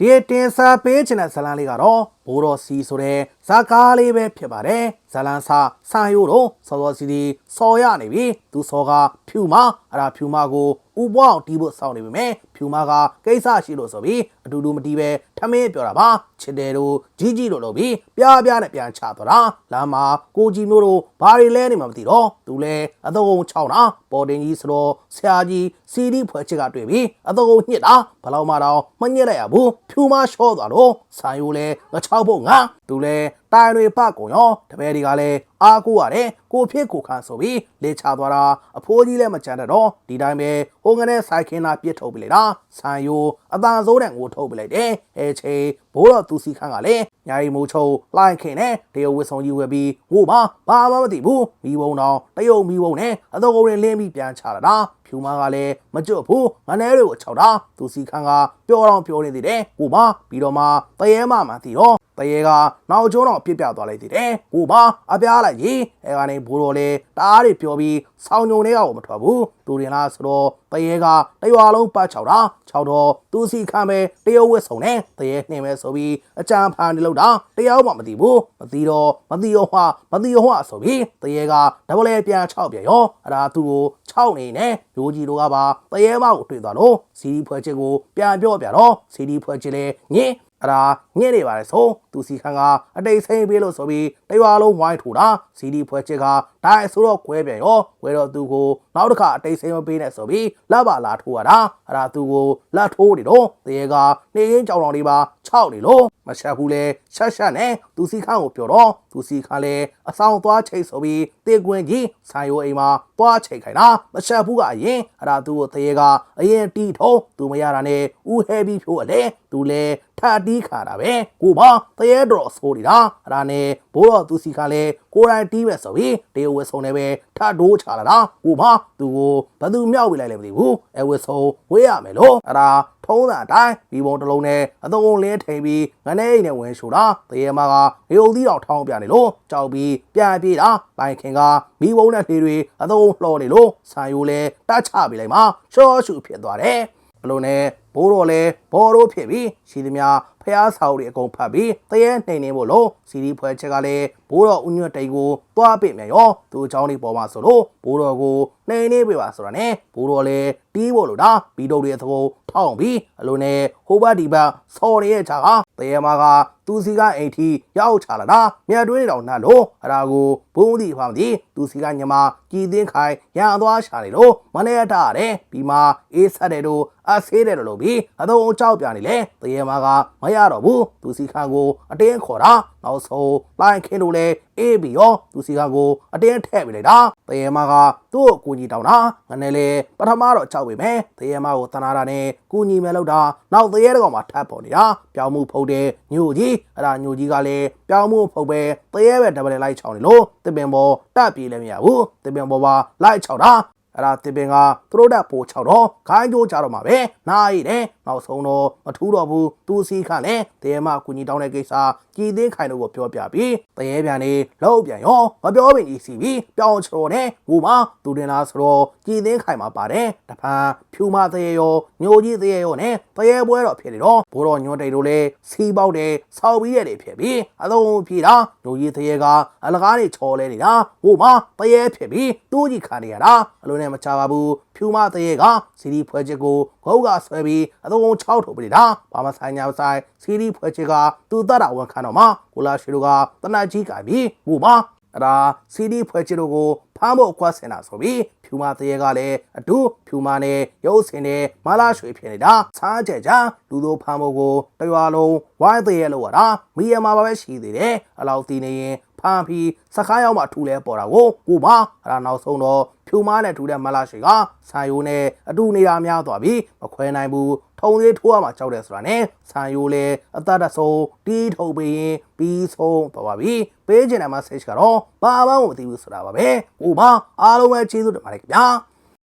ဒီတင်ဆက်ပေးချင်တဲ့ဇာတ်လမ်းလေးကတော့ဘိုးတော်စီဆိုတဲ့ဇာတ်ကားလေးပဲဖြစ်ပါတယ်ဇာတ်လမ်းစာဆန်ရိုးတော့စောစောစီစီစော်ရနေပြီသူစောကဖြူမအဲ့ဒါဖြူမကိုဥပွားအောင်တီးဖို့စောင့်နေပြီမယ်ဖြူမကကိစ္စရှိလို့ဆိုပြီးအတူတူမတီးပဲထမင်းပြောတာပါချစ်တယ်တို့ကြီးကြီးလို့လို့ပြီးပြားပြားနဲ့ပြန်ချသွားတာလမ်းမှာကိုကြီးမျိုးတို့ဘာတွေလဲနေမှမသိတော့သူလဲအသုံးချောင်းတာပေါ်တင်ကြီးဆိုတော့ဆရာကြီးစီဒီဖွဲ့ချစ်ကတွေ့ပြီအသုံးညစ်တာဘယ်လောက်မှတော့မညစ်လိုက်ရဘူးဖြူမရှော့သွားတော့ဆိုင်ရိုးလဲငချောက်ဖို့ငါသူလဲတိုင်တွေပကုံရောတပည့်တွေကလည်းအားကိုရတယ်ကိုဖြစ်ကိုခန့်ဆိုပြီးလေချသွားတာအဖိုးကြီးလည်းမကြမ်းတဲ့တော့ဒီတိုင်းပဲဟိုငနဲ့ဆိုင်ခင်းလာပြစ်ထုတ်ပြလိုက်တာဆိုင်ရိုးအတန်စိုးတဲ့ငိုထုတ်ပြလိုက်တယ်အဲချေဘိုးတော်သူစီခန့်ကလည်းညာရီမိုးချုံလိုက်ခင်နဲ့တရုတ်ဝစ်ဆောင်ကြီးဝယ်ပြီးငိုမှာဘာမှမသိဘူးမိဘုံတော်တရုတ်မိဘုံနဲ့အတော်ကုန်တွေလင်းပြီးပြန်ချလာတာဖြူမကလည်းမကြွဘူးငနဲတွေကိုခြောက်တာသူစီခန့်ကပျော်တော့ပျော်နေသေးတယ်ဟိုမှာပြီးတော့မှတရေမမှတီတော့ တရေကနောက်ကျုံးတော့ပြစ်ပြသွားလိုက်သေးတယ်ဟိုမှာအပြားလိုက်ကြီးအဲကနေဘိုးတော်လေတအားတွေပျော်ပြီးဆောင်းညုံတွေကမထွက်ဘူးသူရင်လားဆိုတော့တရေကတရွာလုံးပတ်ချောက်တာချောက်တော့သူစီခန့်ပဲတရုတ်ဝစ်ဆောင်နဲ့တရေနှင်းပဲဆိုပြီးအကြံဖန်နေလို့တာတရားမှမသိဘူးမသိတော့မသိရောဟွာမသိရောဟွာဆိုပြီးတရေကဒဘလဲပြန်ချောက်ပြန်ရောအဲ့ဒါသူ့ကိုချောက်နေနဲ့ရိုးကြီးတို့ကပါတရေမကိုတွေ့သွားလို့စီဒီဖွဲ့ချစ်ကိုပြန်ပြောပြတော့စီဒီဖွဲ့ချစ်လေညင် အဲ့ဒါညစ်နေပါလေဆိုသူစီခန်းကအတိတ်ဆိမ့်ပေးလို့ဆိုပြီးတရွာလုံးဝိုင်းထူတာစီဒီဖွဲ့ချစ်ကဒိုင်ဆိုတော့ကွဲပြန်ရောကွဲတော့သူကိုနောက်တစ်ခါအတိတ်ဆိမ့်မပေးနဲ့ဆိုပြီးလက်ပါလာထိုးရတာအဲ့ဒါသူကိုလက်ထိုးနေတော့တရေကနေရင်းကြောင်တော်လေးပါခြောက်နေလို့မချက်ဘူးလေရှက်ရှက်နဲ့သူစီခန်းကိုပြောတော့သူစီခန်းလေအဆောင်သွားချိတ်ဆိုပြီးတေကွင်းကြီးဆိုင်ရိုးအိမ်မှာသွားချိတ်ခိုင်းတာမချက်ဘူးကအရင်အဲ့ဒါသူကိုတရေကအရင်တီးထုံးသူမရတာနဲ့ဦးဟဲပြီးဖြိုးအလေသူလေ ထတီးခါတာပဲကိုမတရေတော်ဆိုနေတာအဲ့ဒါနဲ့ဘိုးတော်သူစီခါလဲကိုရိုင်းတီးမဲ့ဆိုပြီးတေဝဲဆုံနေပဲထဒိုးချလာတာကိုမသူကိုဘသူမြောက်ပြလိုက်လဲမသိဘူးအဲဝဲဆုံဝေးရမယ်လို့အဲ့ဒါထုံးတာအတိုင်းဒီဘုံတစ်လုံးနဲ့အသုံးလင်းထိန်ပြီးငနေအိမ်နဲ့ဝင်ရှူတာတရေမကရေုံသီးတော်ထောင်းပြနေလို့ကြောက်ပြီးပြန်ပြေးတာလိုင်ခင်ကမိဘုံနဲ့လေတွေအသုံးလှော်နေလို့ဆန်ယိုလဲတတ်ချပေးလိုက်မှရှော့ရှူဖြစ်သွားတယ်ဘလို့နဲ့ ဘိုးတော်လဲဘော်တို့ဖြစ်ပြီးရှိသမျှဖះဆောက်တွေအကုန်ဖတ်ပြီးတရေနှိမ်နေဖို့လို့စီဒီဖွဲချက်ကလည်းဘိုးတော်ဦးညွတ်တိတ်ကိုသွားပိမြန်ရောသူအချောင်းလေးပေါ်မှာဆိုလို့ဘိုးတော်ကိုနှိမ်နေပြပါဆိုတာနဲ့ဘိုးတော်လည်းတီးဖို့လို့ဒါဘီတို့တွေအသဘောထောင်းပြီးအလိုနဲ့ဟိုဘဒီဘဆော်ရဲ့ချာကတရေမာကသူစီကအိမ်ထီရောက်ချလာတာမြတ်တွင်းတော်နှံ့လို့အရာကိုဘုံဒီဖာမဒီသူစီကညမကြည်သိန်းခိုင်ရန်သွားရှာနေလို့မနေရတာတဲ့ပြီးမှအေးဆက်တယ်တို့အဆေးတယ်လို့ပြီးအသုံးကြောက်ပြနေလေတရေမာကမရတော့ဘူးသူစီခါကိုအတင်းခေါ်တာနောက်ဆုံးလိုင်းခင်းလို့လေအေးပြီးရောသူစီခါကိုအတင်းထည့်ပြလိုက်တာတရေမာကသူ့ကိုကူညီတောင်းတာငနဲ့လေပထမတော့ကြောက်ပေမဲ့တရေမာကိုတနာတာနဲ့ကူညီမယ်လို့တာနောက်တရေတကောင်မှာထပ်ပေါ်နေတာပြောင်းမှုဖုတ်တဲ့ညိုကြီးအဲ့ဒါညိုကြီးကလည်းပြောင်းမှုဖုတ်ပဲတရေပဲဒဘယ်လိုက်ချောင်းနေလို့တပင်ပေါ်တက်ပြေးလည်းမရဘူးတပင်ပေါ်ပါလိုက်ချောင်းတာ အဲ့ဒါတင်ပင်ကသူတို့တက်ပို့6တော့ခိုင်းကြိုးကြတော့မှာပဲနားရည်တယ်နောက်ဆုံးတော့မထူးတော့ဘူးသူစီခန့်လဲတရေမကူညီတောင်းတဲ့ကိစ္စကြည်သိန်းခိုင်တို့ကိုပြောပြပြီးတရေပြန်နေလောက်ပြန်ရောမပြောပင်ကြီးစီပြီးပြောင်းချော်နဲ့ငူမသူတင်လားဆိုတော့ကြည်သိန်းခိုင်မှာပါတယ်တဖန်ဖြူမတရေရောညိုကြီးတရေရောနဲ့တရေပွဲတော့ဖြစ်နေတော့ဘိုးတော်ညွန်တိတ်တို့လဲစီပေါက်တယ်ဆောက်ပြီးရတယ်ဖြစ်ပြီးအသုံးပြေတာညိုကြီးတရေကအလကားတွေချော်လဲနေတာဟိုမှာတရေဖြစ်ပြီးတူးကြီးခံနေရတာအလိုနဲ့မချပါဘူးဖြူမတရေကစီဒီဖွဲချစ်ကိုဂုတ်ကဆွဲပြီးအသုံး6ထုတ်ပြီးတာဘာမဆိုင်ညာဆိုင်စီဒီဖွဲချစ်ကသူတတ်တာဝန်ခံတော့မှကိုလာရှိတို့ကတနတ်ကြီးကပြီးဟိုမှာအဲ့ဒါစီဒီဖွဲချစ်တို့ကိုဖမ်းဖို့အကွက်ဆင်တာဆိုပြီးဖြူမတရေကလည်းအတူဖြူမနဲ့ရုပ်စင်နဲ့မလာရွှေဖြစ်နေတာဆားကြကြလူတို့ဖမ်းဖို့ကိုတရွာလုံးဝိုင်းတရေလို့ရတာမိရမှာပါပဲရှိသေးတယ်အလောက်တည်နေရင်ဖမ်းပြီးစကားရောက်မှထူလဲပေါ်တာကိုကိုမအဲ့ဒါနောက်ဆုံးတော့ ဖြူမားနဲ့ထူတဲ့မလာရှိကဆန်ယိုးနဲ့အတူနေတာများသွားပြီးမခွဲနိုင်ဘူးထုံသေးထိုးရမှာကြောက်တယ်ဆိုတာနဲ့ဆန်ယိုးလဲအသက်တဆုံးတီးထုတ်ပြီးရင်ပြီးဆုံးသွားပါပြီပေးချင်တဲ့ message ကတော့ဘာမှမသိဘူးဆိုတာပါပဲကိုမအားလုံးပဲကျေးဇူးတင်ပါတယ်ခင်ဗျာ